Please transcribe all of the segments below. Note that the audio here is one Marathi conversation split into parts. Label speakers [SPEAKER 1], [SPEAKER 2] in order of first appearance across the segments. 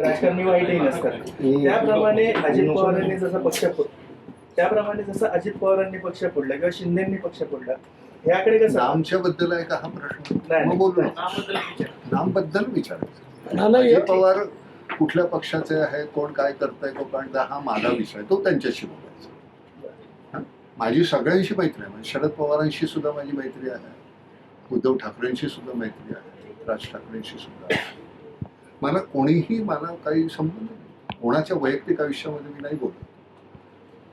[SPEAKER 1] राजकारणी वाईटही नसतात. त्याप्रमाणे अजित पवारांनी जसा पक्ष फोड त्याप्रमाणे जसं अजित पवारांनी पक्ष फोडला किंवा शिंदेनी पक्ष फोडला ह्याकडे कसं
[SPEAKER 2] नामच्या बद्दल आहे का हा प्रश्न?
[SPEAKER 1] नाही,
[SPEAKER 2] मग बोलू
[SPEAKER 1] नाही.
[SPEAKER 2] नका. नामबद्दल विचारायचं
[SPEAKER 3] ना, नाही,
[SPEAKER 2] अजित पवार कुठल्या पक्षाचे आहे कोण काय करताय तो काढता हा माझा विषय तो त्यांच्याशी बोलायचा? माझी सगळ्यांशी मैत्री आहे. म्हणजे शरद पवारांशी सुद्धा माझी मैत्री आहे. उद्धव ठाकरेंशी सुद्धा मैत्री आहे. राज ठाकरेंशी सुद्धा. आहे. मला कोणीही मला काही संबंध कोणाच्या वैयक्तिक आयुष्यामध्ये मी नाही बोलत.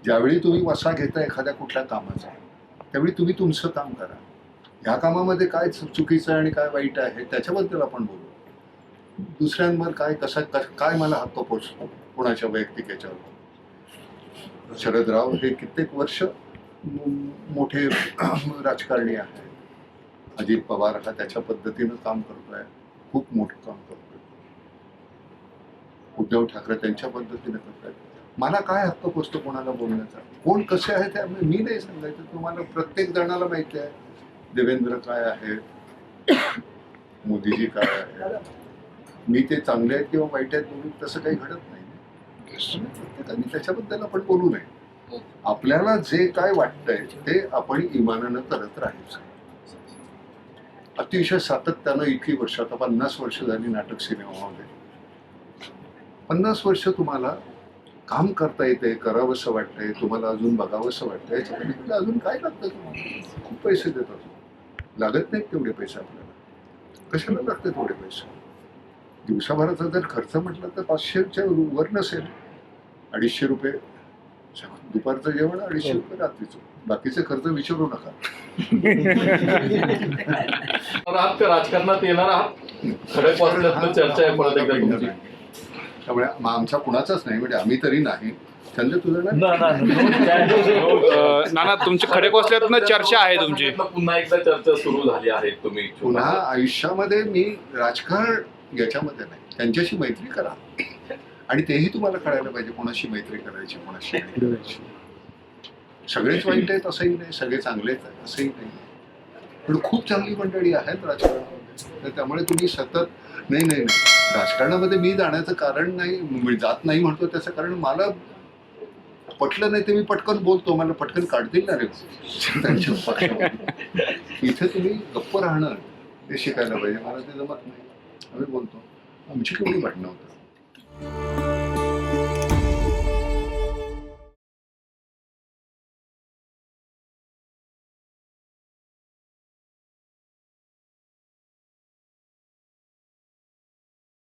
[SPEAKER 2] ज्यावेळी तुम्ही वसा घेता एखाद्या कुठल्या कामाचा त्यावेळी तुम्ही तुमचं काम करा. ह्या कामामध्ये काय चुकीचं आहे आणि काय वाईट आहे त्याच्याबद्दल आपण बोलू. दुसऱ्यांवर काय कसा काय मला हक्क पोचतो कोणाच्या वैयक्तिक याच्यावर? शरदराव हे कित्येक वर्ष मोठे राजकारणी आहेत. अजित पवार हा त्याच्या पद्धतीनं काम करतोय. खूप मोठं काम करतोय. उद्धव ठाकरे त्यांच्या पद्धतीने करतात मला काय हक्क पोचतो कोणाला बोलण्याचा? कोण कसे आहे ते मी नाही सांगायचं. तुम्हाला प्रत्येक जणाला माहिती आहे. देवेंद्र काय आहे? मोदीजी काय आहे? मी ते चांगले आहेत किंवा वाईट आहेत बोलून तसं काही घडत नाही. प्रत्येकाने त्याच्याबद्दल आपण बोलू नये. आपल्याला जे काय वाटतंय ते आपण इमानानं करत राहायचं. अतिशय सातत्यानं इतकी वर्ष आता पन्नास वर्ष झाली नाटक सिनेमामध्ये पन्नास वर्ष तुम्हाला काम करता येते करावंसं वाटतंय तुम्हाला अजून बघावंसं वाटतंय याच्यामध्ये अजून काय लागतं तुम्हाला? खूप पैसे देतात. लागत नाहीत तेवढे पैसे आपल्याला. कशाला लागते तेवढे पैसे? दिवसाभराचा जर खर्च म्हटलं तर पाचशेच्या वर नसेल. अडीचशे रुपये. दुपारचं जेवण अडीचशे रुपये रात्रीचं. बाकीचे खर्च विचारू नका.
[SPEAKER 4] आहात का राजकारणात येणार आहात. वाचल्यातनं चर्चा आहे परत एकदा तुमची.
[SPEAKER 2] त्यामुळे आमचा कुणाचाच नाही म्हणजे आम्ही तरी नाही. संजय तुझं नाही
[SPEAKER 1] ना, ना, ना.
[SPEAKER 5] अ, नाना तुमची खडे कोसल्यातनं चर्चा आहे तुमची.
[SPEAKER 4] पुन्हा एकदा चर्चा सुरू झाली आहे तुम्ही.
[SPEAKER 2] पुन्हा आयुष्यामध्ये मी राजकारण याच्यामध्ये नाही. त्यांच्याशी मैत्री करा. आणि तेही तुम्हाला कळायला पाहिजे कोणाशी मैत्री करायची कोणाशी करायची. सगळेच वाईट आहेत असंही नाही. सगळे चांगलेच आहेत असंही नाही. पण खूप चांगली मंडळी आहेत राजकारणामध्ये. तर त्यामुळे तुम्ही सतत नाही नाही नाही राजकारणामध्ये मी जाण्याचं कारण नाही मी जात नाही म्हणतो त्याचं कारण मला पटलं नाही ते मी पटकन बोलतो मला पटकन काढतील ना रे. इथे तुम्ही गप्प राहणं हे शिकायला पाहिजे. मला ते जमत नाही. आम्ही बोलतो. आमची केवढी भांडणं होतं